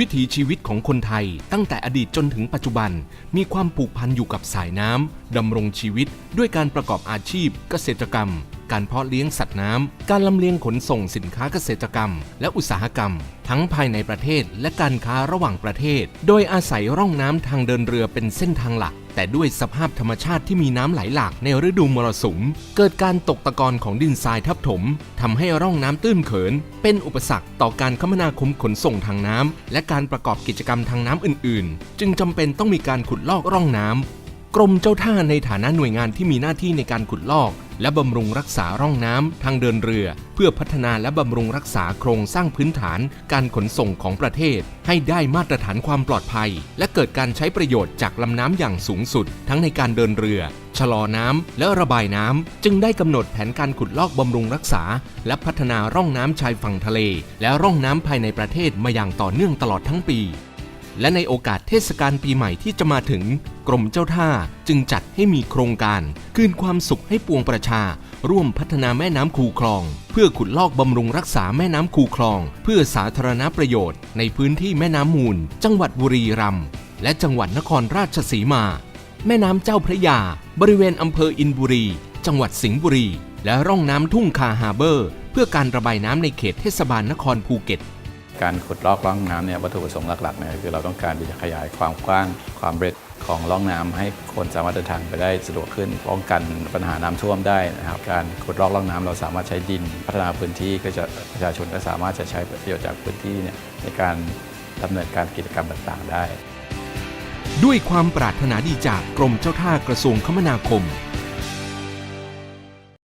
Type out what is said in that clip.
วิถีชีวิตของคนไทยตั้งแต่อดีตจนถึงปัจจุบัน มีความผูกพันอยู่กับสายน้ำดำรงชีวิต ด้วยการประกอบอาชีพ เกษตรกรรม การเพาะเลี้ยงสัตว์น้ำ การลำเลียงขนส่งสินค้าเกษตรกรรม และอุตสาหกรรม ทั้งภายในประเทศและการค้าระหว่างประเทศ โดยอาศัยร่องน้ำทางเดินเรือเป็นเส้นทางหลัก แต่ด้วยสภาพธรรมชาติที่มีน้ำไหลหลากในฤดูมรสุม เกิดการตกตะกอนของดินทรายทับถมทำให้ร่องน้ำตื้นเขิน เป็นอุปสรรคต่อการคมนาคมขนส่งทางน้ำและการประกอบกิจกรรมทางน้ำอื่น ๆ จึงจำเป็นต้องมีการขุดลอกร่องน้ำ กรมเจ้าท่าในฐานะหน่วยงานที่มีหน้าที่ในการขุดลอก และบำรุงรักษาร่องน้ำทางเดินเรือ เพื่อพัฒนาและบำรุงรักษาโครงสร้างพื้นฐาน การขนส่งของประเทศ ให้ได้มาตรฐานความปลอดภัย และเกิดการใช้ประโยชน์จากลำน้ำอย่างสูงสุด ทั้งในการเดินเรือ ชะลอน้ำและระบายน้ำจึงได้กำหนดแผนการขุดลอกบำรุงรักษา และพัฒนาร่องน้ำชายฝั่งทะเล และร่องน้ำภายในประเทศมาอย่างต่อเนื่องตลอดทั้งปี และในโอกาสเทศกาลปีใหม่ที่จะมาถึง กรมเจ้าท่าจึงจัดให้มีโครงการ คืนความสุขให้ปวงประชา ร่วมพัฒนาแม่น้ำคูคลอง เพื่อขุดลอกบำรุงรักษาแม่น้ำคูคลอง เพื่อสาธารณประโยชน์ ในพื้นที่แม่น้ำมูล จังหวัดบุรีรัมย์และจังหวัดนครราชสีมา แม่น้ำเจ้าพระยา บริเวณอำเภออินบุรี จังหวัดสิงห์บุรี และร่องน้ำทุ่งคาฮาเบอร์ เพื่อการระบายน้ำในเขตเทศบาลนครภูเก็ต การขุดลอกร่องน้ำเนี่ยวัตถุประสงค์หลักๆเนี่ยคือเราต้องการที่จะขยายความกว้างความเร็ดของร่องน้ำให้คนสามารถเดินทางไปได้สะดวกขึ้นป้องกันปัญหาน้ำท่วมได้นะครับ การขุดลอกร่องน้ำเราสามารถใช้ดิน พัฒนาพื้นที่ก็จะประชาชนก็สามารถจะใช้ประโยชน์จากพื้นที่เนี่ยในการดำเนินการกิจกรรมต่างๆ ได้ ด้วยความปรารถนาดีจากกรมเจ้าท่ากระทรวงคมนาคม